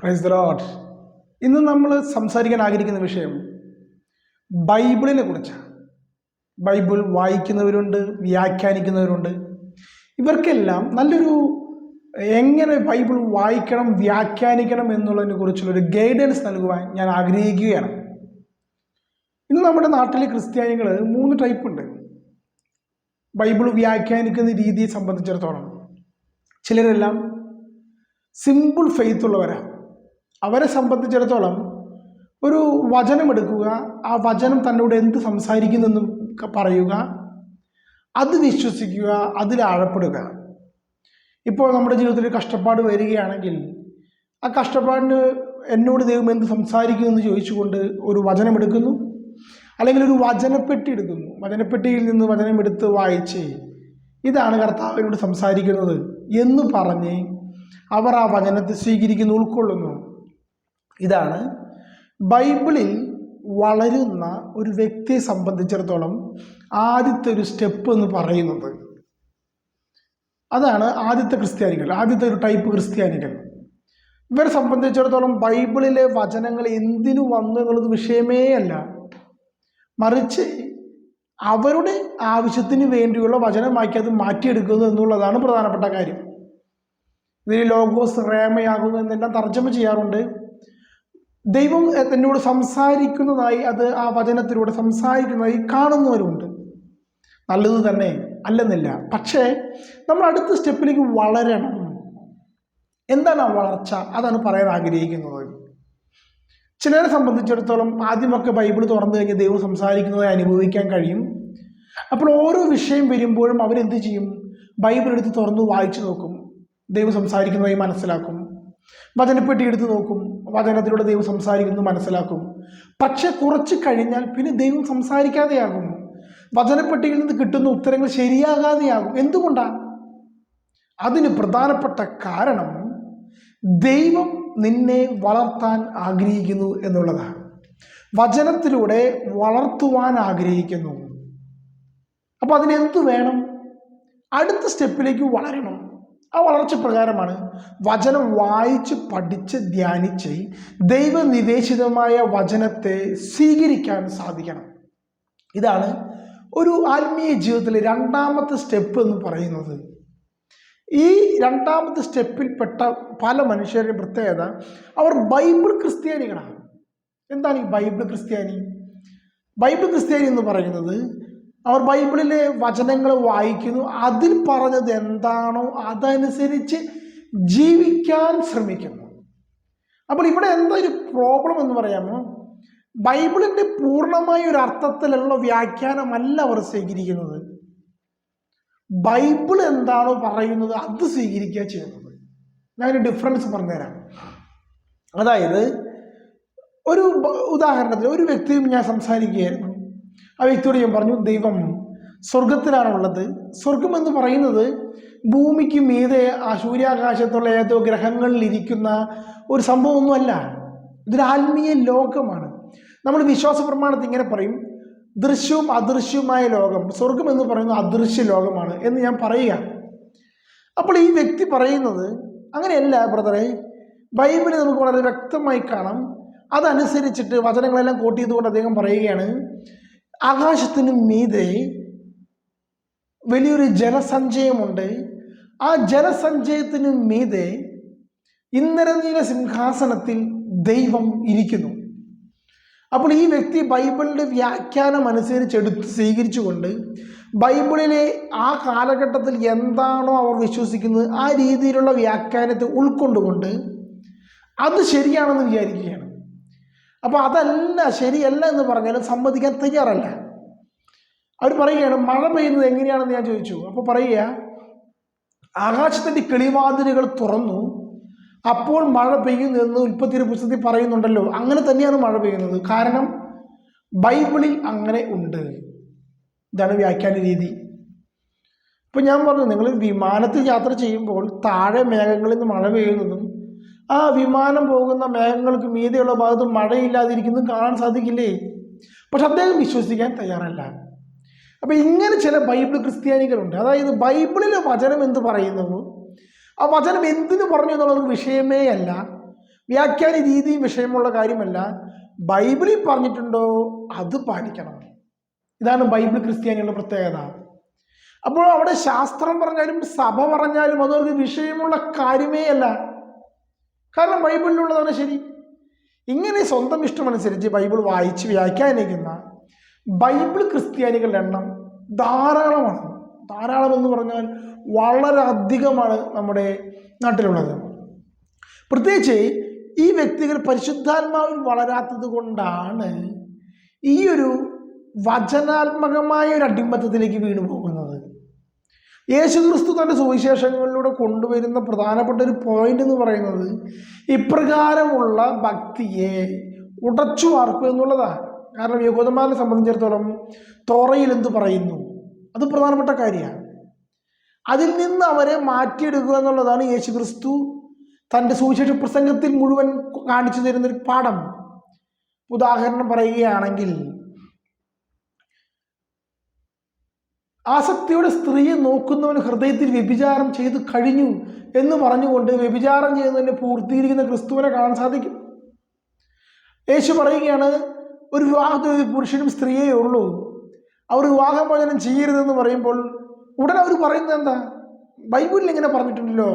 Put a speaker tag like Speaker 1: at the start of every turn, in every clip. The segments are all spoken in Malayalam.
Speaker 1: പ്രൈസ് ദ ലോഡ് ഇന്ന് നമ്മൾ സംസാരിക്കാൻ ആഗ്രഹിക്കുന്ന വിഷയം ബൈബിളിനെ കുറിച്ചാണ്. ബൈബിൾ വായിക്കുന്നവരുണ്ട് വ്യാഖ്യാനിക്കുന്നവരുണ്ട്. ഇവർക്കെല്ലാം നല്ലൊരു എങ്ങനെ ബൈബിൾ വായിക്കണം വ്യാഖ്യാനിക്കണം എന്നുള്ളതിനെ കുറിച്ചുള്ളൊരു ഗൈഡൻസ് നൽകുവാൻ ഞാൻ ആഗ്രഹിക്കുകയാണ്. ഇന്ന് നമ്മുടെ നാട്ടിലെ ക്രിസ്ത്യാനികൾ മൂന്ന് ടൈപ്പ് ഉണ്ട്. ബൈബിൾ വ്യാഖ്യാനിക്കുന്ന രീതിയെ സംബന്ധിച്ചിടത്തോളം ചിലരെല്ലാം സിമ്പിൾ ഫെയ്ത്ത് ഉള്ളവരാണ് അവരെ സംബന്ധിച്ചിടത്തോളം ഒരു വചനം എടുക്കുക ആ വചനം തന്നോട് എന്ത് സംസാരിക്കുന്നെന്ന് പറയുക അത് വിശ്വസിക്കുക അതിൽ ആഴപ്പെടുക. ഇപ്പോൾ നമ്മുടെ ജീവിതത്തിൽ കഷ്ടപ്പാട് വരികയാണെങ്കിൽ ആ കഷ്ടപ്പാടിന് എന്നോട് ദൈവം എന്ത് സംസാരിക്കുമെന്ന് ചോദിച്ചുകൊണ്ട് ഒരു വചനം എടുക്കുന്നു അല്ലെങ്കിൽ ഒരു വചനപ്പെട്ടി എടുക്കുന്നു. വചനപ്പെട്ടിയിൽ നിന്ന് വചനമെടുത്ത് വായിച്ച് ഇതാണ് കർത്താവിനോട് സംസാരിക്കുന്നത് എന്ന് പറഞ്ഞ് അവർ ആ വചനത്തെ സ്വീകരിക്കുന്നു ഉൾക്കൊള്ളുന്നു. ഇതാണ്. ബൈബിളിൽ വളരുന്ന ഒരു വ്യക്തിയെ സംബന്ധിച്ചിടത്തോളം ആദ്യത്തെ ഒരു സ്റ്റെപ്പ് എന്ന് പറയുന്നത്. അതാണ് ആദ്യത്തെ ക്രിസ്ത്യാനികൾ ആദ്യത്തെ ഒരു ടൈപ്പ് ക്രിസ്ത്യാനികൾ. ഇവരെ സംബന്ധിച്ചിടത്തോളം ബൈബിളിലെ വചനങ്ങൾ എന്തിനു വന്നു എന്നുള്ളത് വിഷയമേ അല്ല. മറിച്ച് അവരുടെ ആവശ്യത്തിന് വേണ്ടിയുള്ള വചനമാക്കി അത് മാറ്റിയെടുക്കുന്നു എന്നുള്ളതാണ് പ്രധാനപ്പെട്ട കാര്യം. ഇതിൽ ലോഗോസ് റേമയാകുന്നു എന്നെല്ലാം തർജമ ചെയ്യാറുണ്ട്. ദൈവം എന്നോട് സംസാരിക്കുന്നതായി അത് ആ വചനത്തിലൂടെ സംസാരിക്കുന്നതായി കാണുന്നവരുമുണ്ട് നല്ലത് തന്നെ അല്ലെന്നില്ല. പക്ഷേ നമ്മൾ അടുത്ത സ്റ്റെപ്പിലേക്ക് വളരണം. എന്താണ് ആ വളർച്ച? അതാണ് പറയാൻ ആഗ്രഹിക്കുന്നത്. ചിലരെ സംബന്ധിച്ചിടത്തോളം ആദ്യമൊക്കെ ബൈബിൾ തുറന്നു കഴിഞ്ഞ് ദൈവം സംസാരിക്കുന്നതായി അനുഭവിക്കാൻ കഴിയും. അപ്പോൾ ഓരോ വിഷയം വരുമ്പോഴും അവരെന്ത് ചെയ്യും? ബൈബിൾ എടുത്ത് തുറന്നു വായിച്ചു നോക്കും. ദൈവം സംസാരിക്കുന്നതായി മനസ്സിലാക്കും. വചനപ്പെട്ടി എടുത്ത് നോക്കും വചനത്തിലൂടെ ദൈവം സംസാരിക്കുന്നത് മനസ്സിലാക്കും. പക്ഷെ കുറച്ച് കഴിഞ്ഞാൽ പിന്നെ ദൈവം സംസാരിക്കാതെയാകും. വചനപ്പെട്ടിയിൽ നിന്ന് കിട്ടുന്ന ഉത്തരങ്ങൾ ശരിയാകാതെയാകും. എന്തുകൊണ്ടാണ് അതിന് പ്രധാനപ്പെട്ട കാരണം ദൈവം നിന്നെ വളർത്താൻ ആഗ്രഹിക്കുന്നു എന്നുള്ളതാണ്. വചനത്തിലൂടെ വളർത്തുവാൻ ആഗ്രഹിക്കുന്നു. അപ്പോൾ അതിനെന്തു വേണം? അടുത്ത സ്റ്റെപ്പിലേക്ക് വളരണം. ആ വളർച്ച പ്രകാരമാണ് വചനം വായിച്ച് പഠിച്ച് ധ്യാനിച്ച് ദൈവനിവേശിതമായ വചനത്തെ സ്വീകരിക്കാൻ സാധിക്കണം. ഇതാണ് ഒരു ആത്മീയ ജീവിതത്തിലെ രണ്ടാമത്തെ സ്റ്റെപ്പ് എന്ന് പറയുന്നത്. ഈ രണ്ടാമത്തെ സ്റ്റെപ്പിൽപ്പെട്ട പല മനുഷ്യരുടെയും പ്രത്യേകത അവർ ബൈബിൾ ക്രിസ്ത്യാനികളാണ്. എന്താണ് ഈ ബൈബിൾ ക്രിസ്ത്യാനി? ബൈബിൾ ക്രിസ്ത്യാനി എന്ന് പറയുന്നത് അവർ ബൈബിളിലെ വചനങ്ങൾ വായിക്കുന്നു. അതിൽ പറഞ്ഞത് എന്താണോ അതനുസരിച്ച് ജീവിക്കാൻ ശ്രമിക്കുന്നു. അപ്പോൾ ഇവിടെ എന്താ ഒരു പ്രോബ്ലം എന്ന് പറയാമോ? ബൈബിളിന്റെ പൂർണമായ ഒരു അർത്ഥത്തിലുള്ള വ്യാഖ്യാനമല്ല അവർ സ്വീകരിക്കുന്നത്. ബൈബിൾ എന്താണോ പറയുന്നത് അത് സ്വീകരിക്കുക ചെയ്യുന്നത്. ഞാനൊരു ഡിഫറൻസ് പറഞ്ഞുതരാം. അതായത് ഒരു ഉദാഹരണത്തിന് ഒരു വ്യക്തിയും ഞാൻ സംസാരിക്കുകയായിരുന്നു. ആ വ്യക്തിയോട് ഞാൻ പറഞ്ഞു ദൈവം സ്വർഗത്തിലാണുള്ളത് സ്വർഗം എന്ന് പറയുന്നത് ഭൂമിക്ക് മീതെ ആ സൂര്യാകാശത്തുള്ള ഏതോ ഗ്രഹങ്ങളിൽ ഇരിക്കുന്ന ഒരു സംഭവമൊന്നുമല്ല. ഇതൊരു ആത്മീയ ലോകമാണ്. നമ്മൾ വിശ്വാസ പ്രമാണത്തിൽ ഇങ്ങനെ പറയും ദൃശ്യവും അദൃശ്യവുമായ ലോകം സ്വർഗം എന്ന് പറയുന്നത് അദൃശ്യ ലോകമാണ് എന്ന് ഞാൻ പറയുക. അപ്പോൾ ഈ വ്യക്തി പറയുന്നത് അങ്ങനെയല്ല ബ്രദറെ. ബൈബിളിൽ നമുക്ക് വളരെ വ്യക്തമായി കാണാം. അതനുസരിച്ചിട്ട് വചനങ്ങളെല്ലാം കോട്ട് ചെയ്തുകൊണ്ട് അദ്ദേഹം പറയുകയാണ് ആകാശത്തിന് മീതെ വലിയൊരു ജനസഞ്ചയമുണ്ട്. ആ ജനസഞ്ചയത്തിന് മീതെ ഇന്ദ്രനീല സിംഹാസനത്തിൽ ദൈവം ഇരിക്കുന്നു. അപ്പോൾ ഈ വ്യക്തി ബൈബിളിന്റെ വ്യാഖ്യാനം അനുസരിച്ച് എടുത്ത് സ്വീകരിച്ചുകൊണ്ട് ബൈബിളിലെ ആ കാലഘട്ടത്തിൽ എന്താണോ അവർ വിശ്വസിക്കുന്നത് ആ രീതിയിലുള്ള വ്യാഖ്യാനത്തെ ഉൾക്കൊണ്ടുകൊണ്ട് അത് ശരിയാണെന്ന് വിചാരിക്കുകയാണ്. അപ്പോൾ അതല്ല ശരിയല്ല എന്ന് പറഞ്ഞാലും സമ്മതിക്കാൻ തയ്യാറല്ല. അവർ പറയുകയാണ് മഴ പെയ്യുന്നത് എങ്ങനെയാണെന്ന് ഞാൻ ചോദിച്ചു. അപ്പോൾ പറയുക ആകാശത്തിന്റെ കിളിവാതിലുകൾ തുറന്നു അപ്പോൾ മഴ പെയ്യുന്നു എന്ന് ഉൽപ്പത്തിയുടെ പുസ്തകത്തിൽ പറയുന്നുണ്ടല്ലോ. അങ്ങനെ തന്നെയാണ് മഴ പെയ്യുന്നത്. കാരണം ബൈബിളിൽ അങ്ങനെ ഉണ്ട്. ഇതാണ് വ്യാഖ്യാന രീതി. ഇപ്പം ഞാൻ പറഞ്ഞു നിങ്ങൾ വിമാനത്തിൽ യാത്ര ചെയ്യുമ്പോൾ താഴെ മേഘങ്ങളിൽ നിന്ന് മഴ പെയ്യുന്നതും ആ വിമാനം പോകുന്ന മേഘങ്ങൾക്ക് മീതെയുള്ള ഭാഗത്ത് മഴയില്ലാതിരിക്കുന്നതും കാണാൻ സാധിക്കില്ലേ? പക്ഷെ അദ്ദേഹം വിശ്വസിക്കാൻ തയ്യാറല്ല. അപ്പം ഇങ്ങനെ ചില ബൈബിൾ ക്രിസ്ത്യാനികളുണ്ട്. അതായത് ബൈബിളിലെ വചനം എന്ത് പറയുന്നു? ആ വചനം എന്തിനു പറഞ്ഞു എന്നുള്ളത് വിഷയമേ അല്ല. വ്യാഖ്യാന രീതിയും വിഷയമുള്ള കാര്യമല്ല. ബൈബിളിൽ പറഞ്ഞിട്ടുണ്ടോ? അത് പാലിക്കണം. ഇതാണ് ബൈബിൾ ക്രിസ്ത്യാനികളുടെ പ്രത്യേകത. അപ്പോൾ അവിടെ ശാസ്ത്രം പറഞ്ഞാലും സഭ പറഞ്ഞാലും അതൊരു വിഷയമുള്ള കാര്യമേ അല്ല. കാരണം ബൈബിളിലുള്ളതാണ് ശരി. ഇങ്ങനെ സ്വന്തം ഇഷ്ടമനുസരിച്ച് ബൈബിൾ വായിച്ച് വ്യാഖ്യാനിക്കുന്ന ബൈബിൾ ക്രിസ്ത്യാനികളുടെ എണ്ണം ധാരാളമാണ്. ധാരാളം എന്ന് പറഞ്ഞാൽ വളരെ അധികമാണ് നമ്മുടെ നാട്ടിലുള്ളത്. പ്രത്യേകിച്ച് ഈ വ്യക്തികൾ പരിശുദ്ധാത്മാവിൽ വളരാത്തത് കൊണ്ടാണ് ഈ ഒരു വചനാത്മകമായ ഒരു അടിമത്തത്തിലേക്ക് വീണു പോകുന്നത് യേശുക്രിസ്തു തന്റെ സുവിശേഷങ്ങളിലൂടെ കൊണ്ടുവരുന്ന പ്രധാനപ്പെട്ട ഒരു പോയിന്റ് എന്ന് പറയുന്നത് ഇപ്രകാരമുള്ള ഭക്തിയെ ഉടച്ചു വാർക്കുക എന്നുള്ളതാണ്. കാരണം യഹൂദന്മാരെ സംബന്ധിച്ചിടത്തോളം തോറയിൽ എന്ത് പറയുന്നു? അത് പ്രധാനപ്പെട്ട കാര്യമാണ്. അതിൽ നിന്ന് അവരെ മാറ്റിയെടുക്കുക എന്നുള്ളതാണ് യേശുക്രിസ്തു തന്റെ സുവിശേഷ പ്രസംഗത്തിൽ മുഴുവൻ കാണിച്ചു തരുന്നൊരു പാഠം. ഉദാഹരണം പറയുകയാണെങ്കിൽ ആസക്തിയോടെ സ്ത്രീയെ നോക്കുന്നവൻ ഹൃദയത്തിൽ വ്യഭിചാരം ചെയ്തു കഴിഞ്ഞു എന്ന് പറഞ്ഞുകൊണ്ട് വ്യഭിചാരം ചെയ്യുന്നതിനെ പൂർത്തീകരിക്കുന്ന ക്രിസ്തുവിനെ കാണാൻ സാധിക്കും. യേശു പറയുകയാണ് ഒരു വിവാഹത്തിൽ ഒരു പുരുഷനും സ്ത്രീയേ ഉള്ളൂ. അവർ വിവാഹമോചനം ചെയ്യരുതെന്ന് പറയുമ്പോൾ ഉടനെ അവർ പറയുന്നത് എന്താ? ബൈബിളിൽ ഇങ്ങനെ പറഞ്ഞിട്ടുണ്ടല്ലോ.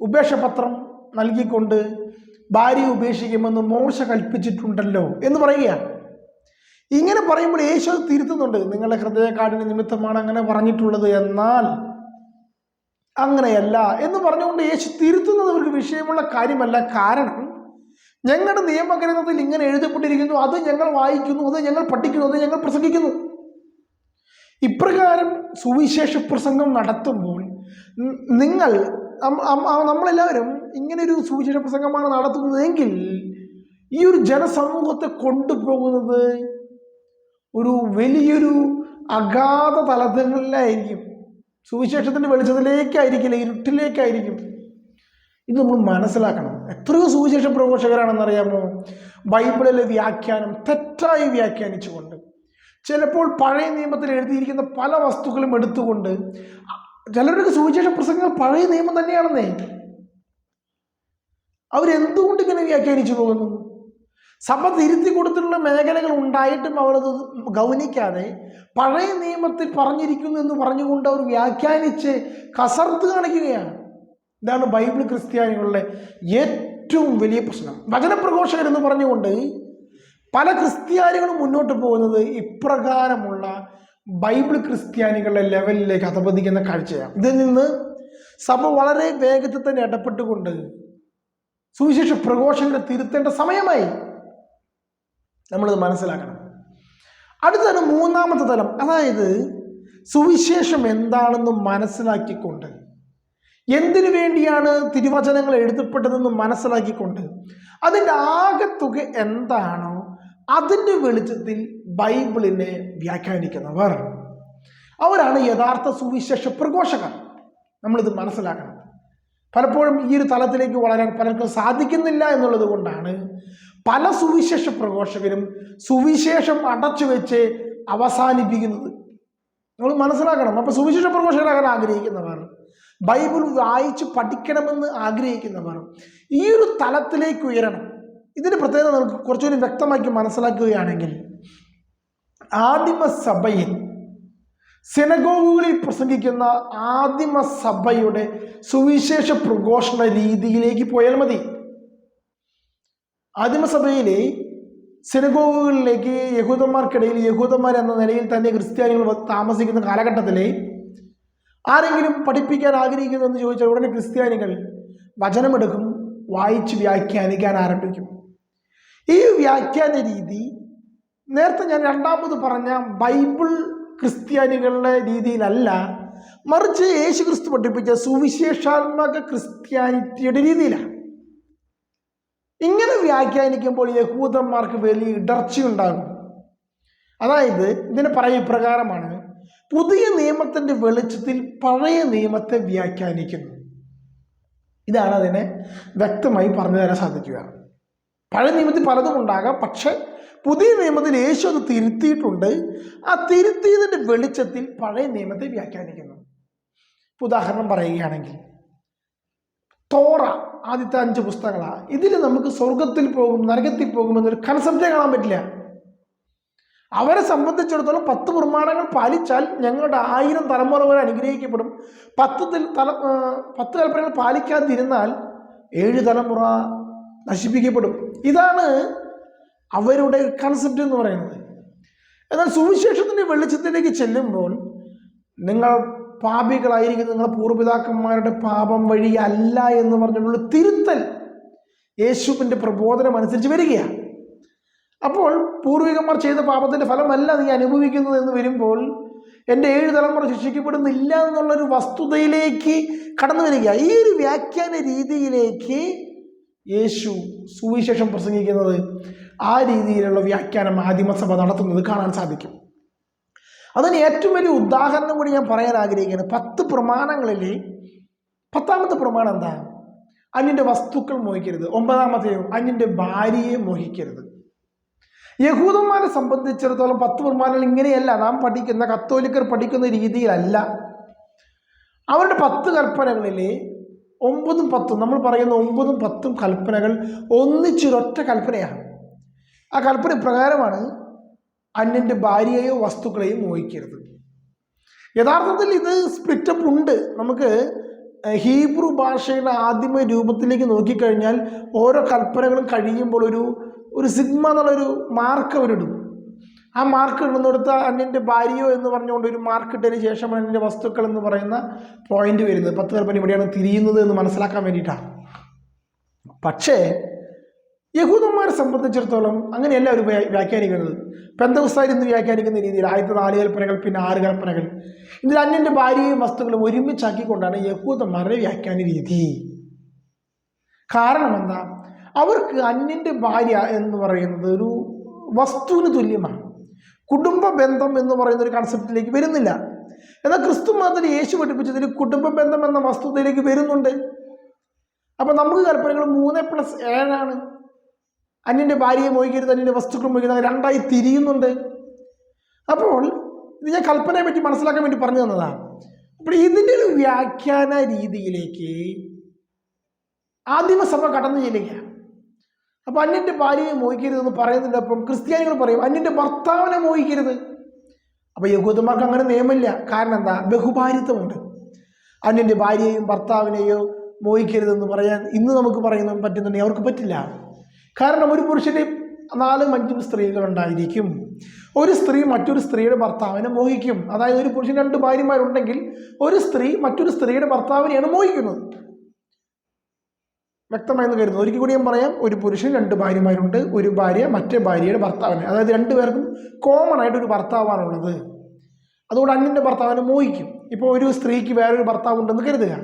Speaker 1: ഉപേക്ഷപത്രം നൽകിക്കൊണ്ട് ഭാര്യ ഉപേക്ഷിക്കുമെന്ന് മോശ കൽപ്പിച്ചിട്ടുണ്ടല്ലോ എന്ന് പറയുകയാണ്. ഇങ്ങനെ പറയുമ്പോൾ യേശു തിരുത്തുന്നുണ്ട്. നിങ്ങളുടെ ഹൃദയക്കാടിന് നിമിത്തമാണ് അങ്ങനെ പറഞ്ഞിട്ടുള്ളത് എന്നാൽ അങ്ങനെയല്ല എന്ന് പറഞ്ഞുകൊണ്ട് യേശു തിരുത്തുന്നത് അവർക്ക് വിഷയമുള്ള കാര്യമല്ല. കാരണം ഞങ്ങളുടെ നിയമഗ്രന്ഥത്തിൽ ഇങ്ങനെ എഴുതപ്പെട്ടിരിക്കുന്നു. അത് ഞങ്ങൾ വായിക്കുന്നു അത് ഞങ്ങൾ പഠിക്കുന്നു അത് ഞങ്ങൾ പ്രസംഗിക്കുന്നു. ഇപ്രകാരം സുവിശേഷ പ്രസംഗം നടത്തുമ്പോൾ നിങ്ങൾ നമ്മളെല്ലാവരും ഇങ്ങനെ ഒരു സുവിശേഷ പ്രസംഗമാണ് നടത്തുന്നതെങ്കിൽ ഈ ഒരു ജനസമൂഹത്തെ കൊണ്ടുപോകുന്നത് ഒരു വലിയൊരു അഗാധ തലങ്ങളിലായിരിക്കും സുവിശേഷത്തിന്റെ വെളിച്ചത്തിലേക്കായിരിക്കില്ല ഇരുട്ടിലേക്കായിരിക്കും. ഇത് നമ്മൾ മനസ്സിലാക്കണം. എത്രയോ സുവിശേഷ പ്രഘോഷകരാണെന്നറിയാമോ ബൈബിളിലെ വ്യാഖ്യാനം തെറ്റായി വ്യാഖ്യാനിച്ചുകൊണ്ട് ചിലപ്പോൾ പഴയ നിയമത്തിൽ എഴുതിയിരിക്കുന്ന പല വസ്തുക്കളും എടുത്തുകൊണ്ട് ചിലരുടെ സുവിശേഷ പ്രസംഗങ്ങൾ പഴയ നിയമം തന്നെയാണെന്നേ. അവരെന്തുകൊണ്ട് ഇങ്ങനെ വ്യാഖ്യാനിച്ചു പോകുന്നു? സഭ തിരുത്തി കൊടുത്തിട്ടുള്ള മേഖലകൾ ഉണ്ടായിട്ടും അവരത് ഗൗനിക്കാതെ പഴയ നിയമത്തിൽ പറഞ്ഞിരിക്കുന്നു എന്ന് പറഞ്ഞുകൊണ്ട് അവർ വ്യാഖ്യാനിച്ച് കസർത്ത് കാണിക്കുകയാണ്. ഇതാണ് ബൈബിൾ ക്രിസ്ത്യാനികളുടെ ഏറ്റവും വലിയ പ്രശ്നം. വചനപ്രഘോഷകർ എന്ന് പറഞ്ഞുകൊണ്ട് പല ക്രിസ്ത്യാനികളും മുന്നോട്ട് പോകുന്നത് ഇപ്രകാരമുള്ള ബൈബിൾ ക്രിസ്ത്യാനികളുടെ ലെവലിലേക്ക് അധപതിക്കുന്ന കാഴ്ചയാണ്. ഇതിൽ നിന്ന് സഭ വളരെ വേഗത്തിൽ തന്നെ ഇടപെട്ടുകൊണ്ട് സുവിശേഷ പ്രഘോഷകരെ തിരുത്തേണ്ട സമയമായി. നമ്മളിത് മനസ്സിലാക്കണം. അടുത്താണ് മൂന്നാമത്തെ തലം. അതായത് സുവിശേഷം എന്താണെന്ന് മനസ്സിലാക്കിക്കൊണ്ട് എന്തിനു വേണ്ടിയാണ് തിരുവചനങ്ങൾ എഴുതപ്പെട്ടതെന്ന് മനസ്സിലാക്കിക്കൊണ്ട് അതിന്റെ ആകെത്തുക എന്താണോ അതിന്റെ വെളിച്ചത്തിൽ ബൈബിളിനെ വ്യാഖ്യാനിക്കുന്നവർ. അവരാണ് യഥാർത്ഥ സുവിശേഷ പ്രഘോഷകർ. നമ്മളിത് മനസ്സിലാക്കണം. പലപ്പോഴും ഈ ഒരു തലത്തിലേക്ക് വളരാൻ പലർക്കും സാധിക്കുന്നില്ല എന്നുള്ളത് കൊണ്ടാണ് പല സുവിശേഷ പ്രഘോഷകരും സുവിശേഷം അടച്ചു വെച്ച് അവസാനിപ്പിക്കുന്നത്. നമ്മൾ മനസ്സിലാക്കണം. അപ്പോൾ സുവിശേഷ പ്രഘോഷകരാകാൻ ആഗ്രഹിക്കുന്നവർ ബൈബിൾ വായിച്ച് പഠിക്കണമെന്ന് ആഗ്രഹിക്കുന്നവർ ഈ ഒരു തലത്തിലേക്ക് ഉയരണം. ഇതിന്റെ പ്രത്യേകത നമുക്ക് കുറച്ചുകൂടി വ്യക്തമാക്കി മനസ്സിലാക്കുകയാണെങ്കിൽ ആദിമ സഭയിൽ സിനഗോഗുകളിൽ പ്രസംഗിക്കുന്ന ആദിമ സഭയുടെ സുവിശേഷ പ്രഘോഷണ രീതിയിലേക്ക് പോയാൽ മതി. ആദിമസഭയിലെ സിനഗോഗുകളിലേക്ക് യഹൂദന്മാർക്കിടയിൽ യഹൂദന്മാർ എന്ന നിലയിൽ തന്നെ ക്രിസ്ത്യാനികൾ താമസിക്കുന്ന കാലഘട്ടത്തിൽ ആരെങ്കിലും പഠിപ്പിക്കാൻ ആഗ്രഹിക്കുന്നു എന്ന് ചോദിച്ചാൽ ഉടനെ ക്രിസ്ത്യാനികൾ വചനമെടുക്കും വായിച്ച് വ്യാഖ്യാനിക്കാൻ ആരംഭിക്കും. ഈ വ്യാഖ്യാന രീതി നേരത്തെ ഞാൻ രണ്ടാമത് പറഞ്ഞ ബൈബിൾ ക്രിസ്ത്യാനികളുടെ രീതിയിലല്ല മറിച്ച് യേശു ക്രിസ്തു പഠിപ്പിച്ച സുവിശേഷാത്മക ക്രിസ്ത്യാനിറ്റിയുടെ രീതിയിലാണ്. ഇങ്ങനെ വ്യാഖ്യാനിക്കുമ്പോൾ യഹൂദന്മാർക്ക് വലിയ ഇടർച്ചയുണ്ടാകും അതായത് ഇതിന് പറയുന്ന ഇപ്രകാരമാണ് പുതിയ നിയമത്തിന്റെ വെളിച്ചത്തിൽ പഴയ നിയമത്തെ വ്യാഖ്യാനിക്കുന്നു. ഇതാണ് അതിനെ വ്യക്തമായി പറഞ്ഞു തരാൻ സാധിക്കുക. പഴയ നിയമത്തിൽ പലതും ഉണ്ടാകാം പക്ഷെ പുതിയ നിയമത്തിൽ യേശു അത് തിരുത്തിയിട്ടുണ്ട്. ആ തിരുത്തിയതിന്റെ വെളിച്ചത്തിൽ പഴയ നിയമത്തെ വ്യാഖ്യാനിക്കുന്നു. ഉദാഹരണം പറയുകയാണെങ്കിൽ തോറ ആദ്യത്തെ അഞ്ച് പുസ്തകങ്ങളാണ് ഇതിൽ നമുക്ക് സ്വർഗത്തിൽ പോകും നരകത്തിൽ പോകും എന്നൊരു കൺസെപ്റ്റേ കാണാൻ പറ്റില്ല. അവരെ സംബന്ധിച്ചിടത്തോളം പത്ത് പ്രമാണങ്ങൾ പാലിച്ചാൽ ഞങ്ങളുടെ ആയിരം തലമുറ വരെ അനുഗ്രഹിക്കപ്പെടും. പത്ത് തല പത്ത് കൽപ്പനകൾ പാലിക്കാതിരുന്നാൽ ഏഴ് തലമുറ നശിപ്പിക്കപ്പെടും. ഇതാണ് അവരുടെ കൺസെപ്റ്റ് എന്ന് പറയുന്നത്. എന്നാൽ സുവിശേഷത്തിന്റെ വെളിച്ചത്തിലേക്ക് ചെല്ലുമ്പോൾ നിങ്ങൾ പാപികളായിരിക്കുന്ന നിങ്ങളുടെ പൂർവപിതാക്കന്മാരുടെ പാപം വഴിയല്ല എന്ന് പറഞ്ഞിട്ടുള്ള തിരുത്തൽ യേശുവിന്റെ പ്രബോധനം അനുസരിച്ച് വരികയാണ്. അപ്പോൾ പൂർവികന്മാർ ചെയ്ത പാപത്തിന്റെ ഫലമല്ല നീ അനുഭവിക്കുന്നത് എന്ന് വരുമ്പോൾ എന്റെ ഏഴ് തലമുറ ശിക്ഷിക്കപ്പെടുന്നില്ല എന്നുള്ളൊരു വസ്തുതയിലേക്ക് കടന്നു വരിക. ഈ ഒരു വ്യാഖ്യാന രീതിയിലേക്ക് യേശു സുവിശേഷം പ്രസംഗിക്കുന്നത് ആ രീതിയിലുള്ള വ്യാഖ്യാനം ആദിമസഭ നടത്തുന്നത് കാണാൻ സാധിക്കും. അതിന് ഏറ്റവും വലിയ ഉദാഹരണം കൂടി ഞാൻ പറയാൻ ആഗ്രഹിക്കുകയാണ് പത്ത് പ്രമാണങ്ങളിൽ പത്താമത്തെ പ്രമാണം എന്താ? അന്യന്റെ വസ്തുക്കൾ മോഹിക്കരുത്. ഒമ്പതാമത്തെയോ അന്യന്റെ ഭാര്യയെ മോഹിക്കരുത്. യഹൂദന്മാരെ സംബന്ധിച്ചിടത്തോളം പത്ത് പ്രമാണങ്ങൾ ഇങ്ങനെയല്ല. നാം പഠിക്കുന്ന കത്തോലിക്കർ പഠിക്കുന്ന രീതിയിലല്ല. അവരുടെ പത്ത് കൽപ്പനകളിൽ ഒമ്പതും പത്തും നമ്മൾ പറയുന്ന ഒമ്പതും പത്തും കൽപ്പനകൾ ഒന്നിച്ചൊരൊറ്റ കൽപ്പനയാണ്. ആ കൽപ്പന പ്രകാരമാണ് അന്യന്റെ ഭാര്യയെയോ വസ്തുക്കളെയോ മോഹിക്കരുത്. യഥാർത്ഥത്തിൽ ഇത് സ്പ്ലിറ്റപ്പ് ഉണ്ട്. നമുക്ക് ഹീബ്രു ഭാഷയുടെ ആദ്യമ രൂപത്തിലേക്ക് നോക്കിക്കഴിഞ്ഞാൽ ഓരോ കൽപ്പനകളും കഴിയുമ്പോൾ ഒരു ഒരു സിഗ്മ എന്നുള്ളൊരു മാർക്ക് അവരിടും. ആ മാർക്ക് ഇടുന്നിടത്ത് അന്യന്റെ ഭാര്യയോ എന്ന് പറഞ്ഞുകൊണ്ട് ഒരു മാർക്ക് ഇട്ടതിന് ശേഷമാണ് അന്യന്റെ വസ്തുക്കൾ എന്ന് പറയുന്ന പോയിന്റ് വരുന്നത്. പത്ത് കൽപ്പന ഇവിടെയാണ് തിരിയുന്നത് എന്ന് മനസ്സിലാക്കാൻ വേണ്ടിയിട്ടാണ്. പക്ഷേ യഹൂദന്മാരെ സംബന്ധിച്ചിടത്തോളം അങ്ങനെയല്ല അവർ വ്യാ- വ്യാഖ്യാനിക്കുന്നത്. പെന്തവസ്ഥാർ ഇന്ന് വ്യാഖ്യാനിക്കുന്ന രീതിയിൽ ആദ്യത്തെ നാല് കൽപ്പനകൾ പിന്നെ ആറ് കൽപ്പനകൾ. ഇതിൽ അന്യന്റെ ഭാര്യയും വസ്തുക്കളും ഒരുമിച്ചാക്കിക്കൊണ്ടാണ് യഹൂദന്മാരുടെ വ്യാഖ്യാന രീതി. കാരണം എന്താ? അവർക്ക് അന്യന്റെ ഭാര്യ എന്ന് പറയുന്നത് ഒരു വസ്തുവിന് തുല്യമാണ്. കുടുംബ ബന്ധം എന്ന് പറയുന്ന ഒരു കൺസെപ്റ്റിലേക്ക് വരുന്നില്ല. എന്നാൽ ക്രിസ്തു മതത്തിൽ യേശു പഠിപ്പിച്ചതിൽ കുടുംബ ബന്ധം എന്ന വസ്തുതയിലേക്ക് വരുന്നുണ്ട്. അപ്പം നമുക്ക് കൽപ്പനകൾ മൂന്ന് പ്ലസ് ഏഴാണ്. അന്യന്റെ ഭാര്യയെ മോഹിക്കരുത് അന്യന്റെ വസ്തുക്കൾ മോഹിക്കരുത് രണ്ടായി തിരിയുന്നുണ്ട്. അപ്പോൾ ഇത് ഞാൻ കൽപ്പനയെ പറ്റി മനസ്സിലാക്കാൻ വേണ്ടി പറഞ്ഞു തന്നതാണ് അപ്പോൾ ഇതിന്റെ ഒരു വ്യാഖ്യാന രീതിയിലേക്ക് ആദിമസഭ കടന്നു ചെല്ലുക അപ്പോൾ അന്യന്റെ ഭാര്യയെ മോഹിക്കരുതെന്ന് അപ്പം ക്രിസ്ത്യാനികൾ പറയും അന്യന്റെ ഭർത്താവിനെ മോഹിക്കരുത്. അപ്പോൾ യഹൂദന്മാർക്ക് അങ്ങനെ നിയമമില്ല. കാരണം എന്താ? ബഹുഭാരിത്വമുണ്ട്. അന്യന്റെ ഭാര്യയെയും ഭർത്താവിനെയോ മോഹിക്കരുതെന്ന് പറയാൻ ഇന്ന് നമുക്ക് പറയുന്ന പറ്റുന്നുണ്ടെങ്കിൽ അവർക്ക് പറ്റില്ല. കാരണം ഒരു പുരുഷന് നാലും അഞ്ചും സ്ത്രീകളുണ്ടായിരിക്കും ഒരു സ്ത്രീ മറ്റൊരു സ്ത്രീയുടെ ഭർത്താവിനെ മോഹിക്കും. അതായത് ഒരു പുരുഷൻ രണ്ട് ഭാര്യമാരുണ്ടെങ്കിൽ ഒരു സ്ത്രീ മറ്റൊരു സ്ത്രീയുടെ ഭർത്താവിനെയാണ് മോഹിക്കുന്നത്. വ്യക്തമായെന്ന് കരുതുന്നു. ഒരിക്കൽ കൂടി ഞാൻ പറയാം ഒരു പുരുഷൻ രണ്ട് ഭാര്യമാരുണ്ട് ഒരു ഭാര്യ മറ്റേ ഭാര്യയുടെ ഭർത്താവിനെ. അതായത് രണ്ടുപേർക്കും കോമൺ ആയിട്ട് ഒരു ഭർത്താവാണുള്ളത്. അതുകൊണ്ട് അന്യന്റെ ഭർത്താവിനെ മോഹിക്കും. ഇപ്പോൾ ഒരു സ്ത്രീക്ക് വേറൊരു ഭർത്താവ് ഉണ്ടെന്ന് കരുതുക.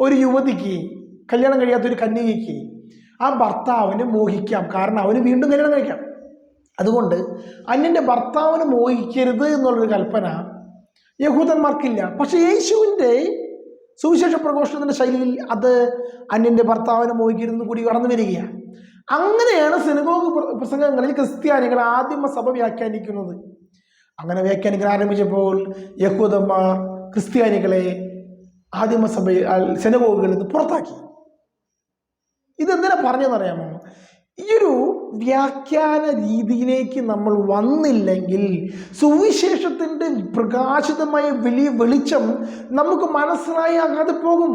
Speaker 1: ഒരു യുവതിക്ക് കല്യാണം കഴിയാത്ത ഒരു കന്യകയ്ക്ക് ആ ഭർത്താവിനെ മോഹിക്കാം. കാരണം അവന് വീണ്ടും കല്യാണം കഴിക്കാം. അതുകൊണ്ട് അന്യന്റെ ഭർത്താവിനെ മോഹിക്കരുത് എന്നുള്ളൊരു കൽപ്പന യഹൂദന്മാർക്കില്ല. പക്ഷെ യേശുവിന്റെ സുവിശേഷ പ്രഘോഷണത്തിന്റെ ശൈലിയിൽ അത് അന്യന്റെ ഭർത്താവിനെ മോഹിക്കരുതെന്ന് കൂടി കടന്നു വരികയാണ്. അങ്ങനെയാണ് സിനഗോഗ് പ്രസംഗങ്ങളിൽ ക്രിസ്ത്യാനികൾ ആദിമ സഭ വ്യാഖ്യാനിക്കുന്നത്. അങ്ങനെ വ്യാഖ്യാനിക്കാൻ ആരംഭിച്ചപ്പോൾ യഹൂദന്മാർ ക്രിസ്ത്യാനികളെ ആദിമസഭ സെനഗോഗുകളിൽ നിന്ന് പുറത്താക്കി. ഇതെന്തിനാ പറഞ്ഞതെന്നറിയാമോ? ഈ ഒരു വ്യാഖ്യാന രീതിയിലേക്ക് നമ്മൾ വന്നില്ലെങ്കിൽ സുവിശേഷത്തിന്റെ പ്രകാശിതമായ വലിയ വെളിച്ചം നമുക്ക് മനസ്സിലായാകാതെ പോകും.